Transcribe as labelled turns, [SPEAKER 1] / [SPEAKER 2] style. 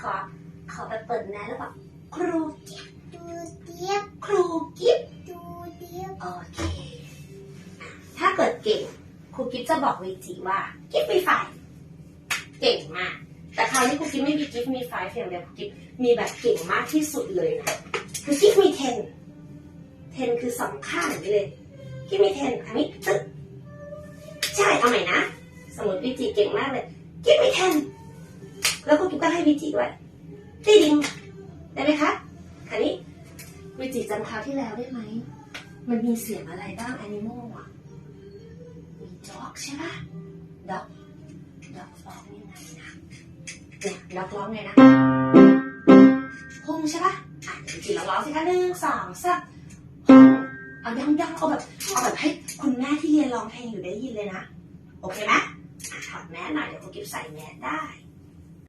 [SPEAKER 1] ขอขอแบบเปิดนะแล้วแบบครูกิ๊บ
[SPEAKER 2] ดูเทียบ
[SPEAKER 1] ครูกิ๊บ
[SPEAKER 2] ดูเทียบ
[SPEAKER 1] โอเคอะถ้าเกิดเก่งครูกิ๊บจะบอกวีจีว่ากิ๊บมีไฟเก่งมาก แต่คราวนี้ครูกิ๊บไม่มีกิ๊บมีไฟเพียงเดียวครูกิ๊บมีแบบเก่งมากที่สุดเลยนะคือกิ๊บมีเทนเทนคือสองข้างอย่างนี้เลยกิ๊บมีเทนอันนี้ตึ๊กใช่เอาใหม่นะ สมมติวีจีเก่งมากเลยกิ๊บมีเทน แล้วครูกิ๊บก็ให้วีจีด้วยตีดิงได้ไหมคะอันนี้วีจีจำคราวที่แล้วได้ไหม มันมีเสียงอะไรบ้าง animal อะมี dog ใช่ปะ dog dog ร้องยังไงนะเนี่ย dog ร้องไงนะฮงใช่ปะอะเดี๋ยวจีลองร้องสิคะหนึ่งสองสามฮงเอาดังๆเอาแบบเอาแบบให้คุณแม่ที่เรียนร้องเพลงอยู่ได้ยินเลยนะ โอเคไหมถอดแมสหน่อยเดี๋ยวคุณกิฟใส่แมสได้